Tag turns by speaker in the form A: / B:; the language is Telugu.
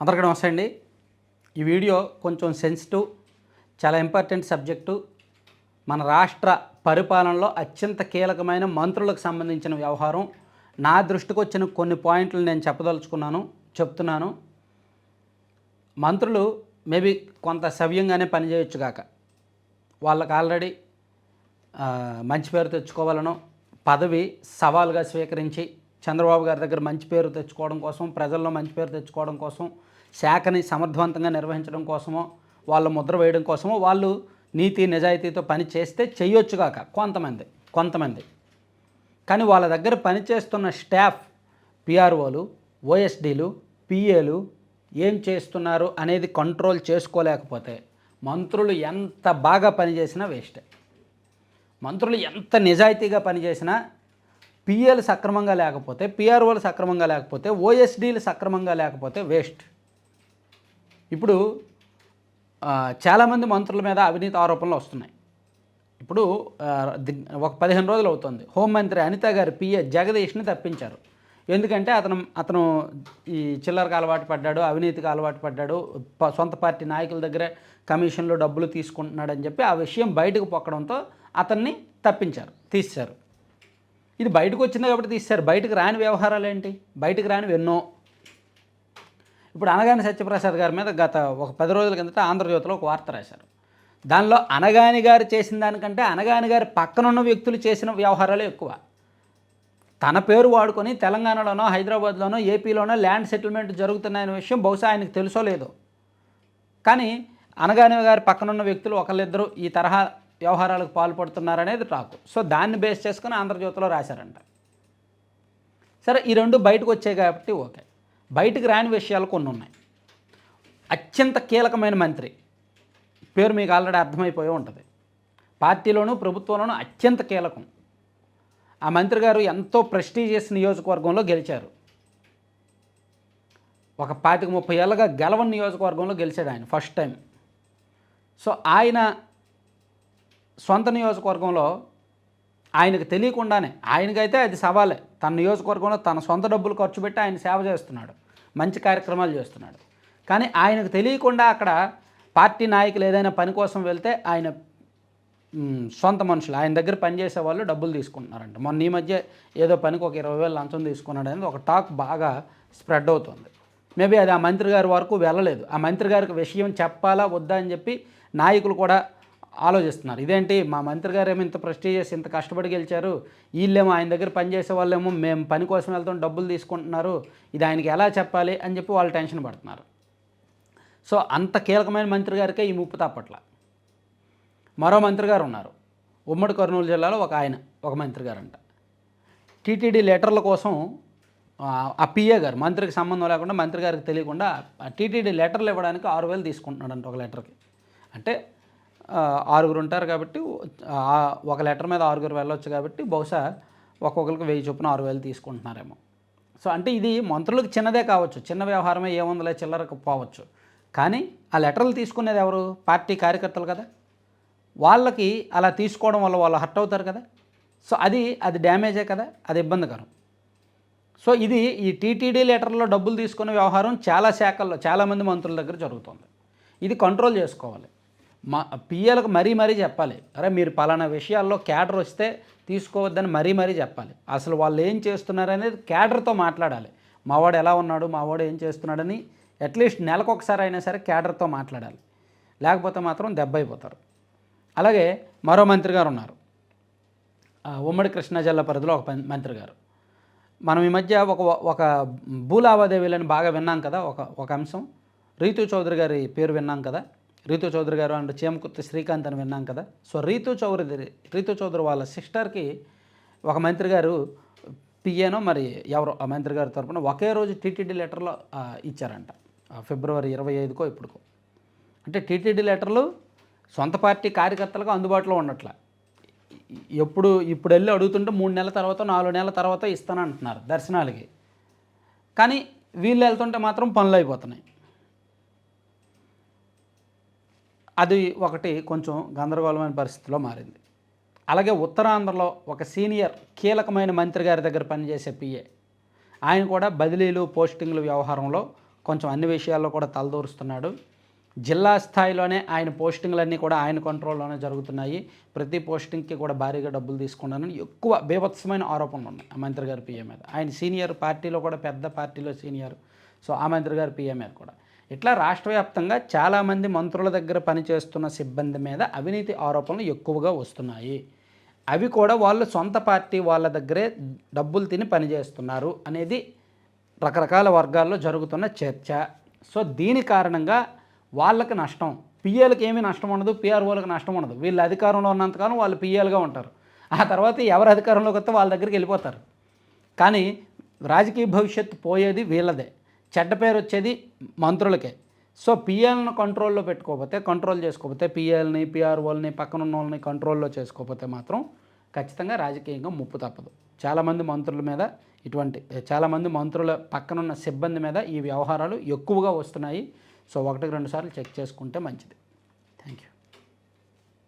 A: అందరికీ నమస్తే అండి. ఈ వీడియో కొంచెం సెన్సిటివ్ చాలా ఇంపార్టెంట్ సబ్జెక్టు మన రాష్ట్ర పరిపాలనలో అత్యంత కీలకమైన మంత్రులకు సంబంధించిన వ్యవహారం. నా దృష్టికి వచ్చిన కొన్ని పాయింట్లు నేను చెప్పదలుచుకున్నాను చెప్తున్నాను. మంత్రులు మేబీ కొంత సవ్యంగానే పనిచేయొచ్చు కాక వాళ్ళకి ఆల్రెడీ మంచి పేరు తెచ్చుకోవాలనో పదవి సవాలుగా స్వీకరించి చంద్రబాబు గారి దగ్గర మంచి పేరు తెచ్చుకోవడం కోసం ప్రజల్లో మంచి పేరు తెచ్చుకోవడం కోసం శాఖని సమర్థవంతంగా నిర్వహించడం కోసమో వాళ్ళ ముద్ర వేయడం కోసమో వాళ్ళు నీతి నిజాయితీతో పని చేస్తే చేయొచ్చుగాక కాక కొంతమంది కొంతమంది. కానీ వాళ్ళ దగ్గర పనిచేస్తున్న స్టాఫ్ పిఆర్ఓలు ఓఎస్డీలు పిఏలు ఏం చేస్తున్నారు అనేది కంట్రోల్ చేసుకోలేకపోతే మంత్రులు ఎంత బాగా పనిచేసినా వేస్టే. మంత్రులు ఎంత నిజాయితీగా పనిచేసినా పిఎలు సక్రమంగా లేకపోతే పిఆర్ఓలు సక్రమంగా లేకపోతే ఓఎస్డీలు సక్రమంగా లేకపోతే వేస్ట్. ఇప్పుడు చాలామంది మంత్రుల మీద అవినీతి ఆరోపణలు వస్తున్నాయి. ఇప్పుడు ఒక పదిహేను రోజులు అవుతుంది. హోంమంత్రి అనిత గారు పిఏ జగదీష్ని తప్పించారు. ఎందుకంటే అతను అతను ఈ చిల్లరకు అలవాటు పడ్డాడు అవినీతికి అలవాటు పడ్డాడు ప- సొంత పార్టీ నాయకుల దగ్గర కమిషన్లో డబ్బులు తీసుకుంటున్నాడని చెప్పి ఆ విషయం బయటకు పొక్కడంతో అతన్ని తప్పించారు తీశారు ఇది బయటకు వచ్చింది కాబట్టి తీశారు బయటకు రాని వ్యవహారాలు ఏంటి? బయటకు రాని ఎన్నో. ఇప్పుడు అనగాని సత్యప్రసాద్ గారి మీద గత ఒక పది రోజుల కిందట ఆంధ్రజ్యోతిలో ఒక వార్త రాశారు. దానిలో అనగాని గారు చేసిన దానికంటే అనగాని గారి పక్కనున్న వ్యక్తులు చేసిన వ్యవహారాలే ఎక్కువ. తన పేరు వాడుకొని తెలంగాణలోనో హైదరాబాద్లోనో ఏపీలోనో ల్యాండ్ సెటిల్మెంట్ జరుగుతున్నాయనే విషయం బహుశా ఆయనకు తెలుసో లేదో. కానీ అనగాని గారి పక్కనున్న వ్యక్తులు ఒకళ్ళిద్దరూ ఈ తరహా వ్యవహారాలకు పాల్పడుతున్నారనేది టాకు. సో దాన్ని బేస్ చేసుకుని ఆంధ్రజ్యోతిలో రాశారంట. సరే ఈ రెండు బయటకు వచ్చాయి కాబట్టి ఓకే. బయటకు రాని విషయాలు కొన్ని ఉన్నాయి. అత్యంత కీలకమైన మంత్రి. పేరు మీకు ఆల్రెడీ అర్థమైపోయి ఉంటుంది. పార్టీలోనూ ప్రభుత్వంలోనూ అత్యంత కీలకం. ఆ మంత్రి గారు ఎంతో ప్రెస్టీజియస్ నియోజకవర్గంలో గెలిచారు. ఒక పాతిక ముప్పై ఏళ్ళగా గెలవని నియోజకవర్గంలో గెలిచాడు ఆయన ఫస్ట్ టైం. సో ఆయన సొంత నియోజకవర్గంలో ఆయనకు తెలియకుండానే ఆయనకైతే అది సవాలే. తన నియోజకవర్గంలో తన సొంత డబ్బులు ఖర్చు పెట్టి ఆయన సేవ చేస్తున్నాడు. మంచి కార్యక్రమాలు చేస్తున్నాడు. కానీ ఆయనకు తెలియకుండా అక్కడ పార్టీ నాయకులు ఏదైనా పని కోసం వెళ్తే ఆయన సొంత మనుషులు. ఆయన దగ్గర పనిచేసే వాళ్ళు డబ్బులు తీసుకుంటున్నారంట. మొన్న ఈ మధ్య ఏదో పనికి ఒక ఇరవై వేలు లంచం తీసుకున్నాడు అనేది ఒక టాక్ బాగా స్ప్రెడ్ అవుతుంది. మేబీ అది ఆ మంత్రి గారి వరకు వెళ్ళలేదు. ఆ మంత్రి గారికి విషయం చెప్పాలా వద్దా అని చెప్పి నాయకులు కూడా ఆలోచిస్తున్నారు. ఇదేంటి? మా మంత్రి గారు ఏమో ఇంత ప్రెస్టీజియస్ ఇంత కష్టపడి గెలిచారు. వీళ్ళేమో ఆయన దగ్గర పనిచేసే వాళ్ళేమో మేము పని కోసం వెళ్తాం డబ్బులు తీసుకుంటున్నారు. ఇది ఆయనకి ఎలా చెప్పాలి అని చెప్పి వాళ్ళు టెన్షన్ పడుతున్నారు. సో అంత కీలకమైన మంత్రి గారికే ఈ ముప్పు తప్పట్ల. మరో మంత్రి గారు ఉన్నారు. ఉమ్మడి కర్నూలు జిల్లాలో ఒక ఆయన ఒక మంత్రి గారు అంట టీటీడీ లెటర్ల కోసం ఆ, పిఏ గారు మంత్రికి సంబంధం లేకుండా మంత్రి గారికి తెలియకుండా టీటీడీ లెటర్లు ఇవ్వడానికి ఆరు వేలు తీసుకుంటున్నాడంట ఒక లెటర్కి. అంటే ఆరుగురు ఉంటారు కాబట్టి ఒక లెటర్ మీద ఆరుగురు వెళ్ళొచ్చు కాబట్టి బహుశా ఒక్కొక్కరికి వెయ్యి చొప్పున ఆరు వేలు తీసుకుంటున్నారేమో. సో అంటే ఇది మంత్రులకు చిన్నదే కావచ్చు. చిన్న వ్యవహారమే ఏముందిలే చిల్లరకు పోవచ్చు. కానీ ఆ లెటర్లు తీసుకునేది ఎవరు? పార్టీ కార్యకర్తలు కదా. వాళ్ళకి అలా తీసుకోవడం వల్ల వాళ్ళు హర్ట్ అవుతారు కదా. సో అది అది డ్యామేజే కదా. అది ఇబ్బందికరం. సో ఇది ఈ టీటీడీ లెటర్లో డబ్బులు తీసుకునే వ్యవహారం చాలా శాఖల్లో చాలామంది మంత్రుల దగ్గర జరుగుతుంది. ఇది కంట్రోల్ చేసుకోవాలి. మా పిఎలకు మరీ మరీ చెప్పాలి. అరే మీరు పలానా విషయాల్లో క్యాడర్ వస్తే తీసుకోవద్దని మరీ మరీ చెప్పాలి. అసలు వాళ్ళు ఏం చేస్తున్నారు అనేది క్యాడర్తో మాట్లాడాలి. మావాడు ఎలా ఉన్నాడు? మావాడు ఏం చేస్తున్నాడని అట్లీస్ట్ నెలకు ఒకసారి అయినా సరే క్యాడర్తో మాట్లాడాలి. లేకపోతే మాత్రం దెబ్బ అయిపోతారు అలాగే మరో మంత్రి గారు ఉన్నారు. ఉమ్మడి కృష్ణా జిల్లా పరిధిలో ఒక మంత్రి గారు. మనం ఈ మధ్య ఒక ఒక భూ లావాదేవీలను బాగా విన్నాం కదా ఒక ఒక అంశం. రీతు చౌదరి గారి పేరు విన్నాం కదా? రీతు చౌదరి గారు అండ్ చీమకుర్తి శ్రీకాంత్ అని విన్నాం కదా. సో రీతు చౌదరి రీతు చౌదరి వాళ్ళ సిస్టర్కి ఒక మంత్రి గారు పిఏనో మరి ఎవరో ఆ మంత్రి గారి తరపున ఒకే రోజు టీటీడీ లెటర్లో ఇచ్చారంట. ఫిబ్రవరి ఇరవై ఐదుకో ఇప్పుడుకో. అంటే టీటీడీ లెటర్లు సొంత పార్టీ కార్యకర్తలకు అందుబాటులో ఉండట్ల. ఎప్పుడు ఇప్పుడు వెళ్ళి అడుగుతుంటే మూడు నెలల తర్వాత నాలుగు నెలల తర్వాత ఇస్తానంటున్నారు దర్శనాలకి. కానీ వీళ్ళు వెళ్తుంటే మాత్రం పనులు అయిపోతున్నాయి. అది ఒకటి కొంచెం గందరగోళమైన పరిస్థితిలో మారింది. అలాగే ఉత్తరాంధ్రలో ఒక సీనియర్ కీలకమైన మంత్రి గారి దగ్గర పనిచేసే పిఏ. ఆయన కూడా బదిలీలు పోస్టింగ్లు వ్యవహారంలో కొంచెం అన్ని విషయాల్లో కూడా తలదూరుస్తున్నాడు. జిల్లా స్థాయిలోనే ఆయన పోస్టింగ్లన్నీ కూడా ఆయన కంట్రోల్లోనే జరుగుతున్నాయి. ప్రతి పోస్టింగ్కి కూడా భారీగా డబ్బులు తీసుకున్నానని ఎక్కువ బీభత్సమైన ఆరోపణలు ఉన్నాయి ఆ మంత్రి గారి పిఏ మీద. ఆయన సీనియర్ పార్టీలో కూడా పెద్ద పార్టీలో సీనియర్. సో ఆ మంత్రి గారి పిఏ మీద కూడా. ఇట్లా రాష్ట్ర వ్యాప్తంగా చాలామంది మంత్రుల దగ్గర పనిచేస్తున్న సిబ్బంది మీద అవినీతి ఆరోపణలు ఎక్కువగా వస్తున్నాయి. అవి కూడా వాళ్ళు సొంత పార్టీ వాళ్ళ దగ్గరే డబ్బులు తిని పనిచేస్తున్నారు అనేది రకరకాల వర్గాల్లో జరుగుతున్న చర్చ. సో దీని కారణంగా వాళ్ళకి నష్టం. పిఏలకు ఏమీ నష్టం ఉండదు పిఆర్ఓలకు నష్టం ఉండదు. వీళ్ళు అధికారంలో ఉన్నంతకాలం వాళ్ళు పిఏలుగా ఉంటారు. ఆ తర్వాత ఎవరు అధికారంలోకి వస్తే వాళ్ళ దగ్గరికి వెళ్ళిపోతారు. కానీ రాజకీయ భవిష్యత్తు పోయేది వీళ్ళదే. చెడ్డ పేరు వచ్చేది మంత్రులకే. సో పిఎల్ని కంట్రోల్లో పెట్టుకోకపోతే కంట్రోల్ చేసుకోకపోతే పిఎల్ని పిఆర్ఓల్ని పక్కన ఉన్న వాళ్ళని కంట్రోల్లో చేసుకోకపోతే మాత్రం ఖచ్చితంగా రాజకీయంగా ముప్పు తప్పదు. చాలామంది మంత్రుల మీద ఇటువంటి చాలామంది మంత్రుల పక్కనున్న సిబ్బంది మీద ఈ వ్యవహారాలు ఎక్కువగా వస్తున్నాయి. సో ఒకటికి రెండు సార్లు చెక్ చేసుకుంటే మంచిది.